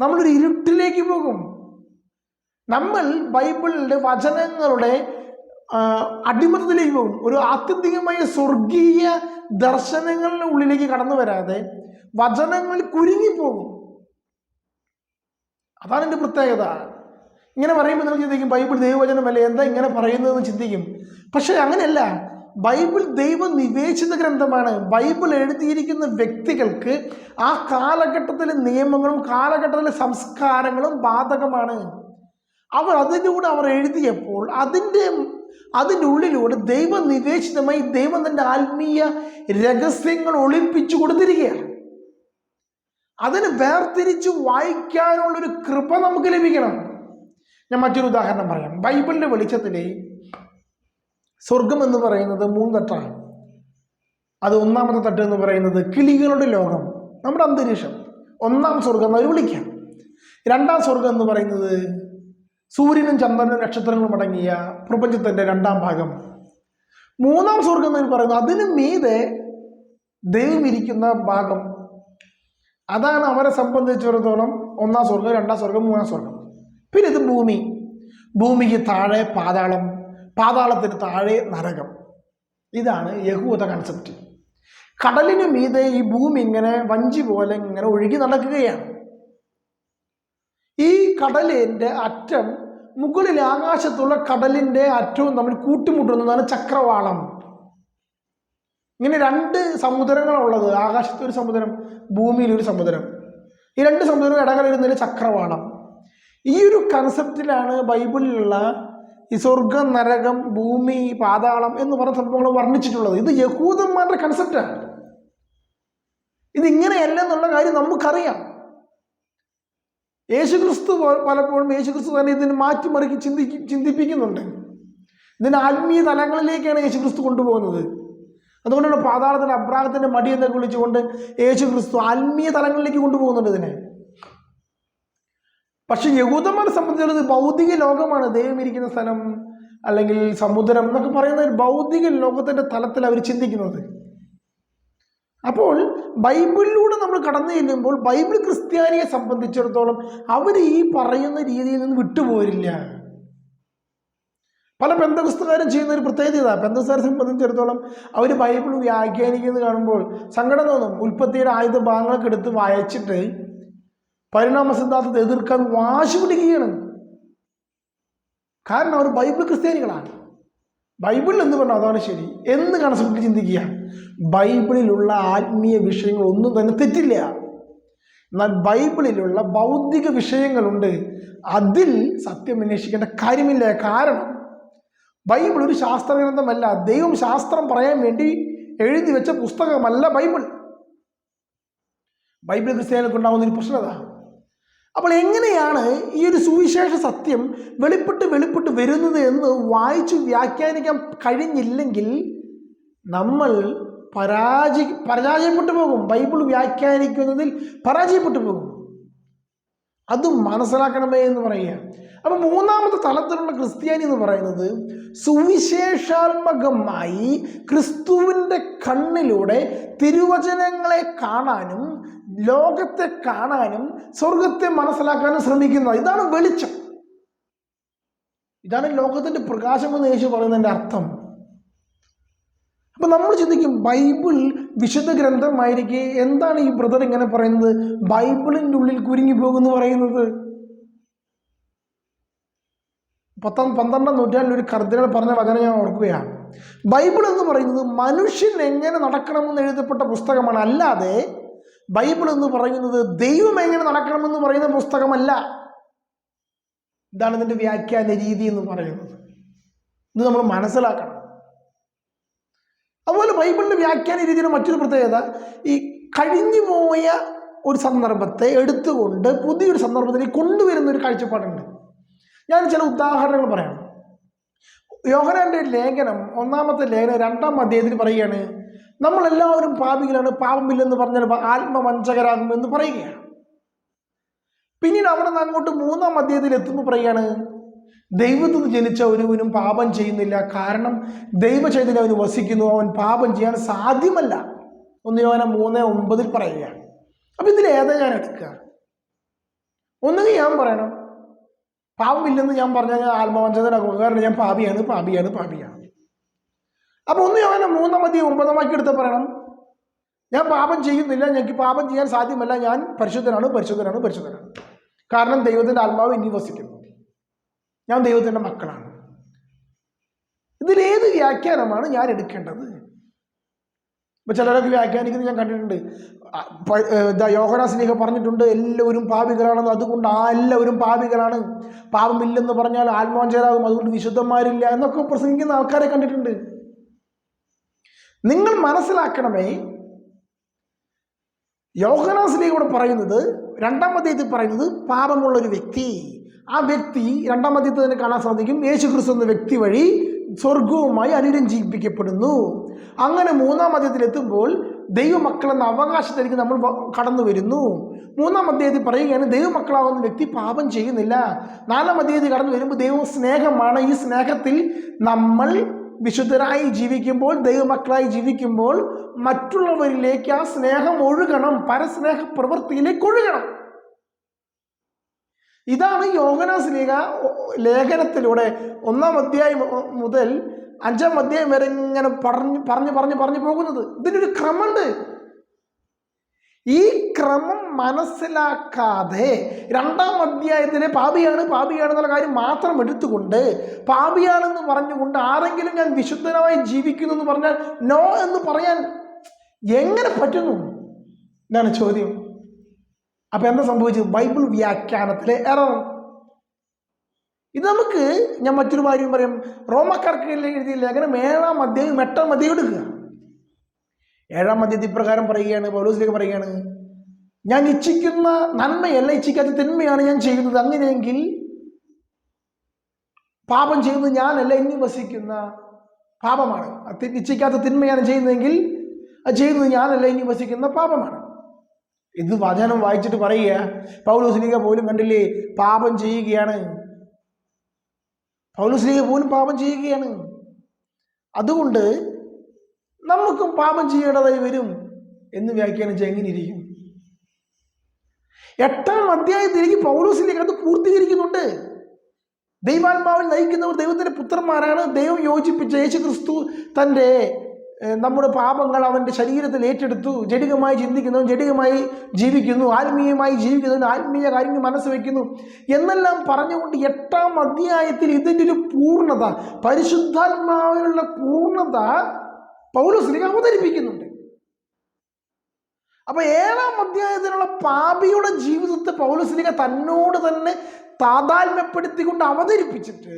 Speaker 1: നമ്മളൊരു ഇരുട്ടിലേക്ക് പോകും. നമ്മൾ ബൈബിളിന്റെ വചനങ്ങളുടെ അടിമത്തത്തിലേക്ക് പോകും. ഒരു ആത്യന്തികമായ സ്വർഗീയ ദർശനങ്ങളുടെ ഉള്ളിലേക്ക് കടന്നു വരാതെ വചനങ്ങളിൽ കുരുങ്ങിപ്പോകും അതാണ് എന്റെ പ്രത്യേകത. ഇങ്ങനെ പറയുമ്പോൾ നിങ്ങൾ ചിന്തിക്കും ബൈബിൾ ദൈവവചനമല്ലേ എന്താ ഇങ്ങനെ പറയുന്നതെന്ന് ചിന്തിക്കും. പക്ഷേ അങ്ങനെയല്ല. ബൈബിൾ ദൈവം നിവേശിത ഗ്രന്ഥമാണ്. ബൈബിൾ എഴുതിയിരിക്കുന്ന വ്യക്തികൾക്ക് ആ കാലഘട്ടത്തിലെ നിയമങ്ങളും കാലഘട്ടത്തിലെ സംസ്കാരങ്ങളും ബാധകമാണ്. അവർ അതിലൂടെ അവർ എഴുതിയപ്പോൾ അതിന്റെ അതിന്റെ ഉള്ളിലൂടെ ദൈവം നിവേശിതമായി ദൈവം തന്റെ ആത്മീയ രഹസ്യങ്ങൾ ഒളിപ്പിച്ചു കൊടുത്തിരിക്കുകയാണ്. അതിന് വേർതിരിച്ച് വായിക്കാനുള്ളൊരു കൃപ നമുക്ക് ലഭിക്കണം. ഞാൻ മറ്റൊരു ഉദാഹരണം പറയാം. ബൈബിളിന്റെ വെളിച്ചത്തിൽ സ്വർഗം എന്ന് പറയുന്നത് മൂന്ന് തട്ടാണ് അത് ഒന്നാമത്തെ തട്ട് എന്ന് പറയുന്നത് കിളികളുടെ ലോകം നമ്മുടെ അന്തരീക്ഷം. ഒന്നാം സ്വർഗം എന്ന് അവർ വിളിക്കാം. രണ്ടാം സ്വർഗം എന്ന് പറയുന്നത് സൂര്യനും ചന്ദ്രനും നക്ഷത്രങ്ങളും അടങ്ങിയ പ്രപഞ്ചത്തിന്റെ രണ്ടാം ഭാഗം. മൂന്നാം സ്വർഗം എന്ന് പറയുന്നത് അതിന് മീതെ ദൈവം ഇരിക്കുന്ന ഭാഗം. അതാണ് അവരെ സംബന്ധിച്ചിടത്തോളം ഒന്നാം സ്വർഗം രണ്ടാം സ്വർഗം മൂന്നാം സ്വർഗം പിന്നെ ഇത് ഭൂമി. ഭൂമിക്ക് താഴെ പാതാളം പാതാളത്തിന് താഴെ നരകം. ഇതാണ് യഹൂദ കൺസെപ്റ്റ് കടലിന് മീതെ ഈ ഭൂമി ഇങ്ങനെ വഞ്ചി പോലെ ഇങ്ങനെ ഒഴുകി നടക്കുകയാണ്. ഈ കടലിന്റെ അറ്റം മുകളിൽ ആകാശത്തുള്ള കടലിന്റെ അറ്റവും തമ്മിൽ കൂട്ടിമുട്ടുന്നതാണ് ചക്രവാളം. ഇങ്ങനെ രണ്ട് സമുദ്രങ്ങളുള്ളത്. ആകാശത്ത് ഒരു സമുദ്രം ഭൂമിയിലൊരു സമുദ്രം. ഈ രണ്ട് സമുദ്രവും ഇടകളിരുന്നതിൽ ചക്രവാളം. ഈ ഒരു കൺസെപ്റ്റിലാണ് ബൈബിളിലുള്ള ഈ സ്വർഗം നരകം ഭൂമി പാതാളം എന്ന് പറഞ്ഞ സംഭവങ്ങൾ വർണിച്ചിട്ടുള്ളത്. ഇത് യഹൂദന്മാരുടെ കൺസെപ്റ്റാണ് ഇത് ഇങ്ങനെയല്ലെന്നുള്ള കാര്യം നമുക്കറിയാം. യേശുക്രിസ്തു ക്രിസ്തു പലപ്പോഴും യേശുക്രിസ്തു തന്നെ ഇതിന് മാറ്റിമറിക്കി ചിന്തി ചിന്തിപ്പിക്കുന്നുണ്ട്. ഇതിന് ആത്മീയ തലങ്ങളിലേക്കാണ് യേശുക്രിസ്തു കൊണ്ടുപോകുന്നത്. അതുകൊണ്ടാണ് പാതാളത്തിന്റെ അബ്രാഹത്തിന്റെ മടി എന്നൊക്കെ വിളിച്ചുകൊണ്ട് യേശുക്രിസ്തു ആത്മീയ തലങ്ങളിലേക്ക് കൊണ്ടുപോകുന്നുണ്ട് ഇതിനെ. പക്ഷെ യഹൂദന്മാരെ സംബന്ധിച്ചിടത്തോളം ഭൗതിക ലോകമാണ്. ദൈവം ഇരിക്കുന്ന സ്ഥലം അല്ലെങ്കിൽ സമുദ്രം എന്നൊക്കെ പറയുന്ന ഒരു ഭൗതിക ലോകത്തിന്റെ തലത്തിൽ അവർ ചിന്തിക്കുന്നത്. അപ്പോൾ ബൈബിളിലൂടെ നമ്മൾ കടന്നു ചെല്ലുമ്പോൾ ബൈബിൾ ക്രിസ്ത്യാനിയെ സംബന്ധിച്ചിടത്തോളം അവർ ഈ പറയുന്ന രീതിയിൽ നിന്ന് വിട്ടുപോരില്ല. പല ബന്ധപുസ്തകാരും ചെയ്യുന്ന ഒരു പ്രത്യേകത ഇതാ. ബന്ധുസ്ഥാരെ സംബന്ധിച്ചിടത്തോളം അവർ ബൈബിൾ വ്യാഖ്യാനിക്കുന്നത് കാണുമ്പോൾ സങ്കടം തോന്നും. ഉൽപ്പത്തിയുടെ ആയുധ ഭാഗങ്ങളൊക്കെ എടുത്ത് വായിച്ചിട്ട് പരിണാമ സിദ്ധാന്തത്തെ എതിർക്കാൻ വാശി പിടിക്കുകയാണ്. കാരണം അവർ ബൈബിൾ ക്രിസ്ത്യാനികളാണ്. ബൈബിളിൽ എന്ന് പറഞ്ഞാൽ അതാണ് ശരി. എന്ന് കണസപ്പെട്ട് ചിന്തിക്കുക. ബൈബിളിലുള്ള ആത്മീയ വിഷയങ്ങൾ ഒന്നും തന്നെ തെറ്റില്ല. എന്നാൽ ബൈബിളിലുള്ള ബൗദ്ധിക വിഷയങ്ങളുണ്ട്. അതിൽ സത്യം അന്വേഷിക്കേണ്ട കാര്യമില്ല. കാരണം ബൈബിൾ ഒരു ശാസ്ത്രഗ്രന്ഥമല്ല. ദൈവം ശാസ്ത്രം പറയാൻ വേണ്ടി എഴുതി വെച്ച പുസ്തകമല്ല ബൈബിൾ. ബൈബിൾ ക്രിസ്ത്യാനികൾക്ക് ഉണ്ടാകുന്ന ഒരു പ്രശ്നത. അപ്പോൾ എങ്ങനെയാണ് ഈ ഒരു സുവിശേഷ സത്യം വെളിപ്പെട്ട് വെളിപ്പെട്ട് വരുന്നത് എന്ന് വായിച്ച് വ്യാഖ്യാനിക്കാൻ കഴിഞ്ഞില്ലെങ്കിൽ നമ്മൾ പരാജയ പരാജയപ്പെട്ടു പോകും. ബൈബിൾ വ്യാഖ്യാനിക്കുന്നതിൽ പരാജയപ്പെട്ടു പോകും. അത് മനസ്സിലാക്കണമേ എന്ന് പറയുക. അപ്പൊ മൂന്നാമത്തെ തലത്തിലുള്ള ക്രിസ്ത്യാനി എന്ന് പറയുന്നത് സുവിശേഷാത്മകമായി ക്രിസ്തുവിന്റെ കണ്ണിലൂടെ തിരുവചനങ്ങളെ കാണാനും ലോകത്തെ കാണാനും സ്വർഗത്തെ മനസ്സിലാക്കാനും ശ്രമിക്കുന്നത് ഇതാണ് വെളിച്ചം. ഇതാണ് ലോകത്തിന്റെ പ്രകാശം എന്ന് യേശു പറയുന്നതിന്റെ അർത്ഥം. അപ്പൊ നമ്മൾ ചിന്തിക്കും ബൈബിൾ വിശുദ്ധ ഗ്രന്ഥമായിരിക്കെ എന്താണ് ഈ ബ്രദർ ഇങ്ങനെ പറയുന്നത്? ബൈബിളിന്റെ ഉള്ളിൽ കുരുങ്ങി പോകുന്നു പറയുന്നത്. പത്താം പന്ത്രണ്ടാം നൂറ്റാണ്ടിൽ ഒരു കർദിനൽ പറഞ്ഞ വചനം ഞാൻ ഓർക്കുകയാണ്. ബൈബിൾ എന്ന് പറയുന്നത് മനുഷ്യൻ എങ്ങനെ നടക്കണമെന്ന് എഴുതപ്പെട്ട പുസ്തകമാണ്. അല്ലാതെ ബൈബിൾ എന്ന് പറയുന്നത് ദൈവം എങ്ങനെ നടക്കണമെന്ന് പറയുന്ന പുസ്തകമല്ല. ഇതാണ് ഇതിന്റെ വ്യാഖ്യാന രീതി എന്ന് പറയുന്നത്. ഇത് നമ്മൾ മനസ്സിലാക്കണം. അതുപോലെ ബൈബിളിന്റെ വ്യാഖ്യാന രീതിയുടെ മറ്റൊരു പ്രത്യേകത ഈ കഴിഞ്ഞു പോയ ഒരു സന്ദർഭത്തെ എടുത്തുകൊണ്ട് പുതിയൊരു സന്ദർഭത്തിലേക്ക് കൊണ്ടുവരുന്ന ഒരു കാഴ്ചപ്പാടുണ്ട്. ഞാൻ ചില ഉദാഹരണങ്ങൾ പറയാം. യോഹനാന്റെ ലേഖനം ഒന്നാമത്തെ ലേഖനം രണ്ടാം അധ്യായത്തിൽ പറയുകയാണ് നമ്മളെല്ലാവരും പാപികളാണ് പാപമില്ലെന്ന് പറഞ്ഞാൽ ആത്മവഞ്ചകരാകുമെന്ന് പറയുകയാണ്. പിന്നീട് അവിടെ നിന്ന് അങ്ങോട്ട് മൂന്നാം അധ്യായത്തിൽ എത്തുമ്പോൾ പറയുകയാണ് ദൈവത്തിൽ നിന്ന് ജനിച്ച ഒരുവനും പാപം ചെയ്യുന്നില്ല. കാരണം ദൈവചൈതന്യം അവന് വസിക്കുന്നു. അവൻ പാപം ചെയ്യാൻ സാധ്യമല്ല. ഒന്ന് യോന മൂന്ന് ഒമ്പതിൽ പറയുകയാണ്. അപ്പൊ ഇതിൽ ഏതാ ഞാൻ എടുക്കുക? ഒന്നുകിൽ ഞാൻ പറയണം. പാപമില്ലെന്ന് ഞാൻ പറഞ്ഞാൽ ഞാൻ ആത്മവഞ്ചനാകും കാരണം ഞാൻ പാപിയാണ് പാപിയാണ് പാപിയാണ്. അപ്പൊ ഒന്ന് യോന മൂന്നാം അധ്യായം ഒമ്പതാം വാക്യം എടുത്ത് പറയണം. ഞാൻ പാപം ചെയ്യുന്നില്ല. ഞങ്ങൾക്ക് പാപം ചെയ്യാൻ സാധ്യമല്ല. ഞാൻ പരിശുദ്ധനാണ് പരിശുദ്ധനാണ് പരിശുദ്ധനാണ്. കാരണം ദൈവത്തിന്റെ ആത്മാവ് ഇനി വസിക്കുന്നു. ഞാൻ ദൈവത്തിന്റെ മക്കളാണ്. ഇതിലേത് വ്യാഖ്യാനമാണ് ഞാൻ എടുക്കേണ്ടത്? ഇപ്പൊ ചിലരൊക്കെ വ്യാഖ്യാനിക്കുന്നത് ഞാൻ കണ്ടിട്ടുണ്ട്. ഇതാ യോഹനാസിനെയൊക്കെ പറഞ്ഞിട്ടുണ്ട് എല്ലാവരും പാപികളാണെന്ന് അതുകൊണ്ട് ആ എല്ലാവരും പാപികളാണ്. പാപമില്ലെന്ന് പറഞ്ഞാൽ ആത്മാഞ്ചേരാകും അതുകൊണ്ട് വിശുദ്ധന്മാരില്ല എന്നൊക്കെ പ്രസംഗിക്കുന്ന ആൾക്കാരെ കണ്ടിട്ടുണ്ട്. നിങ്ങൾ മനസ്സിലാക്കണമേ യോഹനാസിനെയൂടെ പറയുന്നത് രണ്ടാം അധ്യായത്തിൽ പറയുന്നത് പാപമുള്ള ഒരു വ്യക്തി ആ വ്യക്തി രണ്ടാം തന്നെ കാണാൻ സാധിക്കും. യേശു ക്രിസ്തു എന്ന വ്യക്തി വഴി സ്വർഗവുമായി അനുരഞ്ജിപ്പിക്കപ്പെടുന്നു. അങ്ങനെ മൂന്നാം അധ്യായത്തിൽ എത്തുമ്പോൾ ദൈവമക്കളെന്ന അവകാശത്തിലേക്ക് നമ്മൾ കടന്നു വരുന്നു. മൂന്നാം അധ്യായത്തിൽ പറയുകയാണ് ദൈവമക്കളാവുന്ന വ്യക്തി പാപം ചെയ്യുന്നില്ല. നാലാം അധ്യായത്തിൽ കടന്നു വരുമ്പോൾ ദൈവം സ്നേഹമാണ്. ഈ സ്നേഹത്തിൽ നമ്മൾ വിശുദ്ധരായി ജീവിക്കുമ്പോൾ ദൈവമക്കളായി ജീവിക്കുമ്പോൾ മറ്റുള്ളവരിലേക്ക് ആ സ്നേഹം ഒഴുകണം. പരസ്നേഹ പ്രവൃത്തിയിലേക്ക് ഒഴുകണം. ഇതാണ് യോഗനാസ്ലീഗ ലേഖനത്തിലൂടെ ഒന്നാം അധ്യായം മുതൽ അഞ്ചാം അധ്യായം വരെ ഇങ്ങനെ പറഞ്ഞു പറഞ്ഞു പറഞ്ഞു പറഞ്ഞു പോകുന്നത്. ഇതിനൊരു ക്രമമുണ്ട്. ഈ ക്രമം മനസ്സിലാക്കാതെ രണ്ടാം അധ്യായത്തിലെ പാപിയാണ് പാപിയാണ് എന്നുള്ള കാര്യം മാത്രം എടുത്തുകൊണ്ട് പാപിയാണെന്ന് പറഞ്ഞുകൊണ്ട് ആരെങ്കിലും ഞാൻ വിശുദ്ധനായി ജീവിക്കുന്നു എന്ന് പറഞ്ഞാൽ നോ എന്ന് പറയാൻ എങ്ങനെ പറ്റുന്നു? എന്നാണ് ചോദ്യം. അപ്പൊ എന്താ സംഭവിച്ചത്? ബൈബിൾ വ്യാഖ്യാനത്തിലെ എറർ. ഇത് നമുക്ക് ഞാൻ മറ്റൊരു കാര്യം പറയും. റോമക്കാർക്ക് എഴുതിയ ലേഖനം ഏഴാം അധ്യായം എട്ടാം അധ്യായം എടുക്കുക. ഏഴാം അധ്യായത്തിൽ പ്രകാരം പറയുകയാണ് പൗലോസിലേക്ക് പറയുകയാണ്. ഞാൻ ഇച്ഛിക്കുന്ന നന്മയല്ല ഇച്ഛിക്കാത്ത തിന്മയാണ് ഞാൻ ചെയ്യുന്നത്. അങ്ങനെയെങ്കിൽ പാപം ചെയ്യുന്നത് ഞാനല്ല ഇനി വസിക്കുന്ന പാപമാണ്. ഇച്ഛിക്കാത്ത തിന്മയാണ് ചെയ്യുന്നതെങ്കിൽ അത് ചെയ്യുന്നത് ഞാനല്ല ഇനി വസിക്കുന്ന പാപമാണ്. ഇത് വചനം വായിച്ചിട്ട് പറയുക. പൗലോസ്ലിക പോലും കണ്ടില്ലേ പാപം ചെയ്യുകയാണ്. പൗലോസ്ലിക പോലും പാപം ചെയ്യുകയാണ്. അതുകൊണ്ട് നമുക്കും പാപം ചെയ്യേണ്ടതായി വരും എന്ന് വ്യാഖ്യാനിച്ച് എങ്ങനെ ഇരിക്കും? എട്ടാം അധ്യായത്തിലേക്ക് പൗലോസിലേക്ക് അത് പൂർത്തീകരിക്കുന്നുണ്ട്. ദൈവാത്മാവിൽ നയിക്കുന്നവർ ദൈവത്തിന്റെ പുത്രന്മാരാണ്. ദൈവം യോജിപ്പിച്ച യേശു ക്രിസ്തു തന്റെ നമ്മുടെ പാപങ്ങൾ അവന്റെ ശരീരത്തിൽ ഏറ്റെടുത്തു. ജടികമായി ചിന്തിക്കുന്നവൻ ജടികമായി ജീവിക്കുന്നു ആത്മീയമായി ജീവിക്കുന്നവൻ ആത്മീയ കാര്യങ്ങൾ മനസ്സ് വയ്ക്കുന്നു എന്നെല്ലാം പറഞ്ഞുകൊണ്ട് എട്ടാം അധ്യായത്തിൽ ഇതിന്റെ ഒരു പൂർണത പരിശുദ്ധാത്മാവിനുള്ള പൂർണത പൗലശ്രീ അവതരിപ്പിക്കുന്നുണ്ട്. അപ്പൊ ഏഴാം അധ്യായത്തിലുള്ള പാപിയുടെ ജീവിതത്തെ പൗലശ്രീക തന്നോട് തന്നെ താതാത്മ്യപ്പെടുത്തിക്കൊണ്ട് അവതരിപ്പിച്ചിട്ട്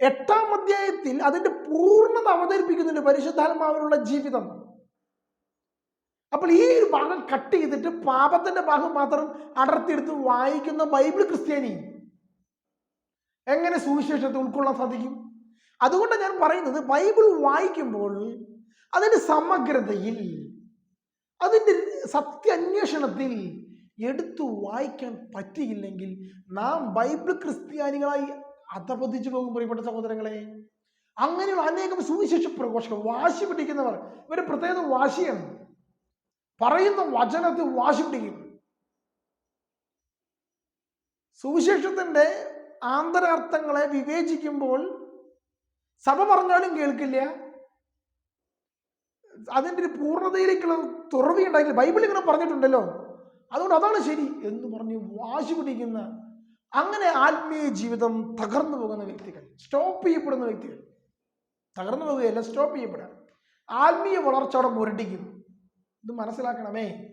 Speaker 1: എട്ടാം അധ്യായത്തിൽ അതിന്റെ പൂർണത അവതരിപ്പിക്കുന്നുണ്ട് പരിശുദ്ധാത്മാവിനുള്ള ജീവിതം. അപ്പോൾ ഈ ഒരു ഭാഗം കട്ട് ചെയ്തിട്ട് പാപത്തിന്റെ ഭാഗം മാത്രം അടർത്തിയെടുത്ത് വായിക്കുന്ന ബൈബിൾ ക്രിസ്ത്യാനി. എങ്ങനെ സുവിശേഷത്തെ ഉൾക്കൊള്ളാൻ സാധിക്കും? അതുകൊണ്ട് ഞാൻ പറയുന്നത് ബൈബിൾ വായിക്കുമ്പോൾ അതിന്റെ സമഗ്രതയിൽ അതിന്റെ സത്യാന്വേഷണത്തിൽ എടുത്തു വായിക്കാൻ പറ്റിയില്ലെങ്കിൽ നാം ബൈബിൾ ക്രിസ്ത്യാനികളായി അധപതിച്ചു പോകും പ്രിയപ്പെട്ട സഹോദരങ്ങളെ അങ്ങനെയുള്ള അനേകം സുവിശേഷ പ്രഘോഷകർ വാശി പിടിക്കുന്നവർ ഇവർ പ്രത്യേകത വാശിയാണ്. പറയുന്ന വചനത്തിൽ വാശി പിടിക്കും സുവിശേഷത്തിന്റെ ആന്തരാർത്ഥങ്ങളെ വിവേചിക്കുമ്പോൾ സഭ പറഞ്ഞാലും കേൾക്കില്ല. അതിന്റെ ഒരു പൂർണതയിലേക്കുള്ള ഉണ്ടായില്ല ബൈബിൾ ഇങ്ങനെ പറഞ്ഞിട്ടുണ്ടല്ലോ. അതുകൊണ്ട് അതാണ് ശരി എന്ന് പറഞ്ഞ് വാശി പിടിക്കുന്ന അങ്ങനെ ആത്മീയ ജീവിതം തകർന്നു പോകുന്ന വ്യക്തികൾ സ്റ്റോപ്പ് ചെയ്യപ്പെടുന്ന വ്യക്തികൾ. തകർന്നു പോകുകയല്ല സ്റ്റോപ്പ് ചെയ്യപ്പെടുക. ആത്മീയ വളർച്ച അവിടെ മുരടിക്കും. ഇത് മനസ്സിലാക്കണമേ.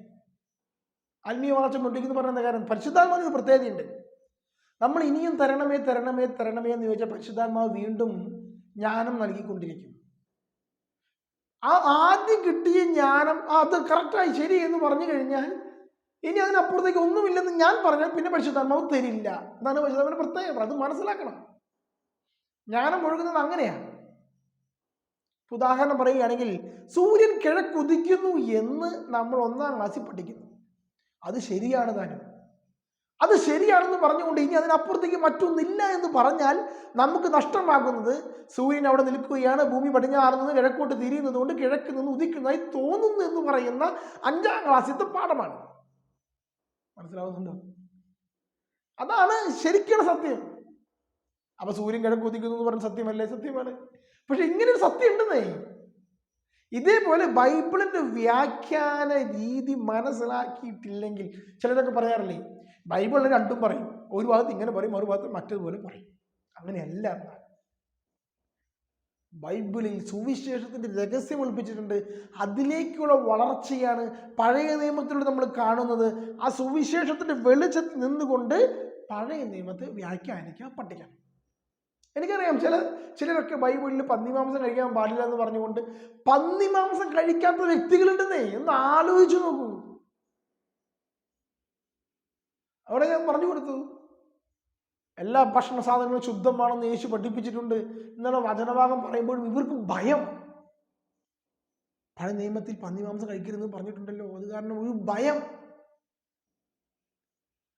Speaker 1: ആത്മീയ വളർച്ച മുരടിക്കുന്നു പറയുന്ന കാര്യം? പരിശുദ്ധാത്മാവിന് ഒരു പ്രത്യേകതയുണ്ട്. നമ്മൾ ഇനിയും തരണമേ തരണമേ തരണമേ എന്ന് ചോദിച്ചാൽ പരിശുദ്ധാത്മാവ് വീണ്ടും ജ്ഞാനം നൽകിക്കൊണ്ടിരിക്കും. ആ ആദ്യം കിട്ടിയ ജ്ഞാനം അത് കറക്റ്റായി ശരി എന്ന് പറഞ്ഞു കഴിഞ്ഞാൽ ഇനി അതിനപ്പുറത്തേക്ക് ഒന്നുമില്ലെന്ന് ഞാൻ പറഞ്ഞാൽ പിന്നെ പരിശുദ്ധാത്മാവ് തരില്ല. അതാണ് പരിശുദ്ധാത്മാവിന്റെ പ്രത്യേകത. അത് മനസ്സിലാക്കണം. ജ്ഞാനം ഒഴുകുന്നത് അങ്ങനെയാണ്. ഉദാഹരണം പറയുകയാണെങ്കിൽ സൂര്യൻ കിഴക്കുദിക്കുന്നു എന്ന് നമ്മൾ ഒന്നാം ക്ലാസ്സിൽ പഠിക്കുന്നു. അത് ശരിയാണ് താനും. അത് ശരിയാണെന്ന് പറഞ്ഞുകൊണ്ട് ഇനി അതിനപ്പുറത്തേക്ക് മറ്റൊന്നില്ല എന്ന് പറഞ്ഞാൽ നമുക്ക് നഷ്ടമാകുന്നത് സൂര്യൻ അവിടെ നിൽക്കുകയാണ് ഭൂമി പടിഞ്ഞാറ് നിന്ന് കിഴക്കോട്ട് തിരിയുന്നത് കൊണ്ട് കിഴക്ക് നിന്ന് ഉദിക്കുന്നതായി തോന്നുന്നു എന്ന് പറയുന്ന അഞ്ചാം ക്ലാസ്സിലത്തെ പാഠമാണ്. മനസ്സിലാവുന്നുണ്ടോ? അതാണ് ശരിക്കുള്ള സത്യം. അപ്പൊ സൂര്യൻ കിഴക്ക് ഉദിക്കുന്നു എന്ന് പറഞ്ഞ സത്യമല്ലേ? സത്യമാണ്. പക്ഷെ ഇങ്ങനെ ഒരു സത്യം ഉണ്ടെന്നേ. ഇതേപോലെ ബൈബിളിന്റെ വ്യാഖ്യാന രീതി മനസ്സിലാക്കിയിട്ടില്ലെങ്കിൽ ചിലരൊക്കെ പറയാറില്ലേ? ബൈബിളിൽ രണ്ടും പറയും. ഒരു ഭാഗത്ത് ഇങ്ങനെ പറയും മറുഭാഗത്ത് ഭാഗത്ത് മറ്റേതുപോലെ പറയും. അങ്ങനെയല്ല. എന്നാൽ ബൈബിളിൽ സുവിശേഷത്തിന്റെ രഹസ്യം ഒളിപ്പിച്ചിട്ടുണ്ട്. അതിലേക്കുള്ള വളർച്ചയാണ് പഴയ നിയമത്തിലൂടെ നമ്മൾ കാണുന്നത്. ആ സുവിശേഷത്തിന്റെ വെളിച്ചത്തിൽ നിന്നുകൊണ്ട് പഴയ നിയമത്തെ വ്യാഖ്യാനിക്കാൻ പഠിക്കണം എനിക്കറിയാം ചില ചിലരൊക്കെ ബൈബിളിൽ പന്നിമാംസം കഴിക്കാൻ പാടില്ല എന്ന് പറഞ്ഞുകൊണ്ട് പന്നിമാംസം കഴിക്കാത്ത വ്യക്തികളുണ്ടെന്നേ ഒന്ന് ആലോചിച്ചു നോക്കൂ. അവിടെ ഞാൻ പറഞ്ഞു കൊടുത്തു. എല്ലാ ഭക്ഷണ സാധനങ്ങളും ശുദ്ധമാണെന്ന് യേശു പഠിപ്പിച്ചിട്ടുണ്ട് എന്നാണ് വചനഭാഗം പറയുമ്പോഴും ഇവർക്ക് ഭയം. പഴയ നിയമത്തിൽ പന്നി മാംസം കഴിക്കരുതെന്ന് പറഞ്ഞിട്ടുണ്ടല്ലോ. അത് കാരണം ഒരു ഭയം.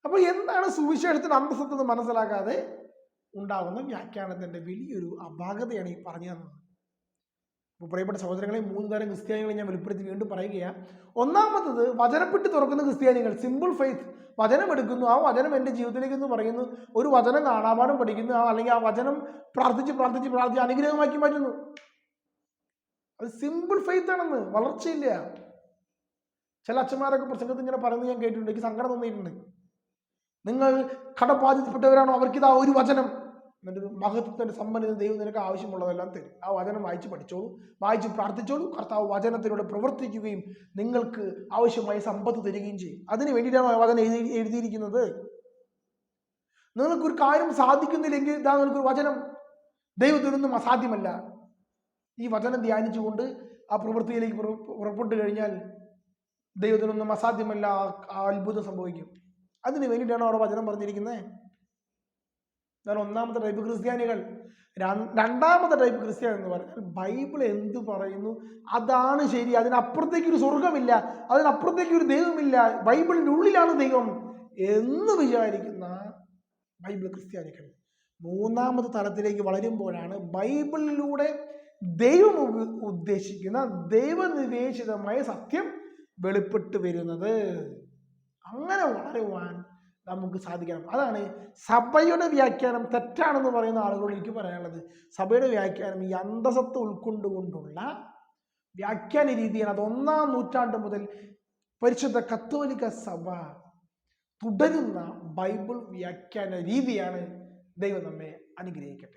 Speaker 1: അപ്പോൾ എന്താണ് സുവിശേഷത്തിന് അന്തസ്സത്തെന്ന് മനസ്സിലാക്കാതെ ഉണ്ടാകുന്ന വ്യാഖ്യാനത്തിന്റെ വലിയൊരു അപാകതയാണ് ഈ പറഞ്ഞു തന്നത് അപ്പോൾ പ്രിയപ്പെട്ട സഹോദരങ്ങളെ മൂന്ന് തരം ക്രിസ്ത്യാനികളെ ഞാൻ വെളിപ്പെടുത്തി വീണ്ടും പറയുകയാണ് ഒന്നാമത്തത് വചനപ്പെട്ട് തുറക്കുന്ന ക്രിസ്ത്യാനികൾ സിമ്പിൾ ഫെയ്ത്ത് വചനം എടുക്കുന്നു ആ വചനം എന്റെ ജീവിതത്തിലേക്ക് എന്ന് പറയുന്നു. ഒരു വചനം കാണാപാഠം പഠിക്കുന്നു ആ അല്ലെങ്കിൽ ആ വചനം പ്രാർത്ഥിച്ച് പ്രാർത്ഥിച്ച് പ്രാർത്ഥിച്ച് അനുഗ്രഹമാക്കി മാറ്റുന്നു. അത് സിമ്പിൾ ഫെയ്ത്ത് ആണെന്ന് വളർച്ചയില്ല. ചില അച്ഛന്മാരൊക്കെ പ്രസംഗത്തിൽ ഇങ്ങനെ പറയുന്നത് ഞാൻ കേട്ടിട്ടുണ്ട് എനിക്ക് സങ്കടം തോന്നിയിട്ടുണ്ട്. നിങ്ങൾ കടബാധിതപ്പെട്ടവരാണോ അവർക്കിതാ ഒരു വചനം. എന്നിട്ട് മഹത്വത്തിന്റെ സമ്പന്ന ദൈവം നിനക്ക് ആവശ്യമുള്ളതെല്ലാം തരും. ആ വചനം വായിച്ച് പഠിച്ചോളൂ. വായിച്ച് പ്രാർത്ഥിച്ചോളൂ. കർത്താവ് വചനത്തിലൂടെ പ്രവർത്തിക്കുകയും നിങ്ങൾക്ക് ആവശ്യമായ സമ്പത്ത് തരികയും ചെയ്യും. അതിന് വേണ്ടിയിട്ടാണ് വചനം എഴുതി എഴുതിയിരിക്കുന്നത്? നിങ്ങൾക്കൊരു കാര്യം സാധിക്കുന്നില്ലെങ്കിൽ ഇതാ നിങ്ങൾക്കൊരു വചനം. ദൈവത്തിനൊന്നും അസാധ്യമല്ല. ഈ വചനം ധ്യാനിച്ചുകൊണ്ട് ആ പ്രവൃത്തിയിലേക്ക് പുറ- പുറപ്പെട്ടു കഴിഞ്ഞാൽ ദൈവത്തിനൊന്നും അസാധ്യമല്ല ആ അത്ഭുതം സംഭവിക്കും. അതിന് വേണ്ടിയിട്ടാണ് അവിടെ വചനം പറഞ്ഞിരിക്കുന്നത്? എന്നാൽ ഒന്നാമത്തെ ടൈപ്പ് ക്രിസ്ത്യാനികൾ. രണ്ടാമത്തെ ടൈപ്പ് ക്രിസ്ത്യാനി എന്ന് പറഞ്ഞാൽ ബൈബിൾ എന്ത് പറയുന്നു? അതാണ് ശരി. അതിനപ്പുറത്തേക്ക് ഒരു സ്വർഗമില്ല അതിനപ്പുറത്തേക്ക് ഒരു ദൈവമില്ല. ബൈബിളിന്റെ ഉള്ളിലാണ് ദൈവം എന്ന് വിചാരിക്കുന്ന ബൈബിൾ ക്രിസ്ത്യാനികൾ. മൂന്നാമത്തെ തലത്തിലേക്ക് വളരുമ്പോഴാണ് ബൈബിളിലൂടെ ദൈവം ഉദ്ദേശിക്കുന്ന ദൈവനിവേശിതമായ സത്യം വെളിപ്പെട്ട് വരുന്നത്. അങ്ങനെ വളരുവാൻ നമുക്ക് സാധിക്കണം. അതാണ് സഭയുടെ വ്യാഖ്യാനം തെറ്റാണെന്ന് പറയുന്ന ആളുകളോട് എനിക്ക് പറയാനുള്ളത്. സഭയുടെ വ്യാഖ്യാനം ഈ അന്തസത്ത് ഉൾക്കൊണ്ടുകൊണ്ടുള്ള വ്യാഖ്യാന രീതിയാണ്. അത് ഒന്നാം നൂറ്റാണ്ട് മുതൽ പരിശുദ്ധ കത്തോലിക്ക സഭ തുടരുന്ന ബൈബിൾ വ്യാഖ്യാന രീതിയാണ് ദൈവം നമ്മെ അനുഗ്രഹിക്കട്ടെ.